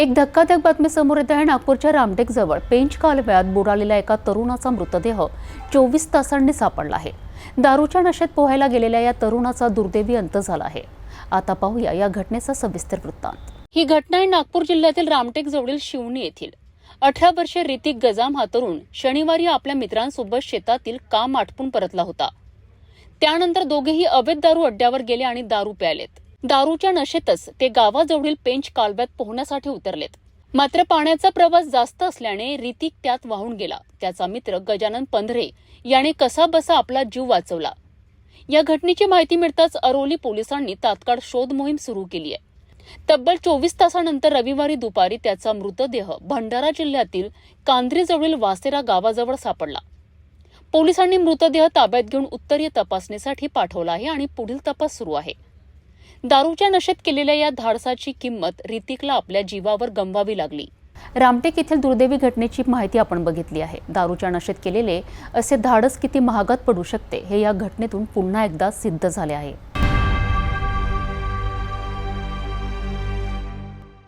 एक धक्कादायक बातमी समोर येत आहे. नागपूरच्या रामटेक जवळ पेंच कालव्यात बुडालेल्या एका तरुणाचा मृतदेह चोवीस तासांनी सापडला आहे. दारूच्या नशेत पोहायला गेलेल्या या तरुणाचा दुर्दैवी अंत झाला आहे. आता पाहूया या घटनेचा सविस्तर वृत्तांत. ही घटना आहे नागपूर जिल्ह्यातील रामटेक जवळील शिवणी येथील. अठरा वर्षे ऋतिक गजाम हा तरुण शनिवारी आपल्या मित्रांसोबत शेतातील काम आटपून परतला होता. त्यानंतर दोघेही अवैध दारू अड्ड्यावर गेले आणि दारू प्यालेत दारूच्या नशेतच ते गावाजवळील पेंच कालव्यात पोहण्यासाठी उतरलेत. मात्र पाण्याचा प्रवास जास्त असल्याने रितिक त्यात वाहून गेला. त्याचा मित्र गजानन पंधरे याने कसा बसा आपला जीव वाचवला. या घटनेची माहिती मिळताच अरोली पोलिसांनी तात्काळ शोध मोहीम सुरू केली आहे. तब्बल चोवीस तासानंतर रविवारी दुपारी त्याचा मृतदेह भंडारा जिल्ह्यातील कांद्रीजवळील वासेरा गावाजवळ सापडला. पोलिसांनी मृतदेह ताब्यात घेऊन उत्तरीय तपासणीसाठी पाठवला आहे आणि पुढील तपास सुरू आहे. दारूच्या नशेत केलेल्या या धाडसाची किंमत रितिकला आपल्या जीवावर गमवावी लागली. रामटेक येथील दुर्दैवी घटनेची माहिती आपण बघितली आहे. दारूच्या नशेत केलेले असे धाडस किती महागात पडू शकते हे या घटनेतून पुन्हा एकदा सिद्ध झाले आहे.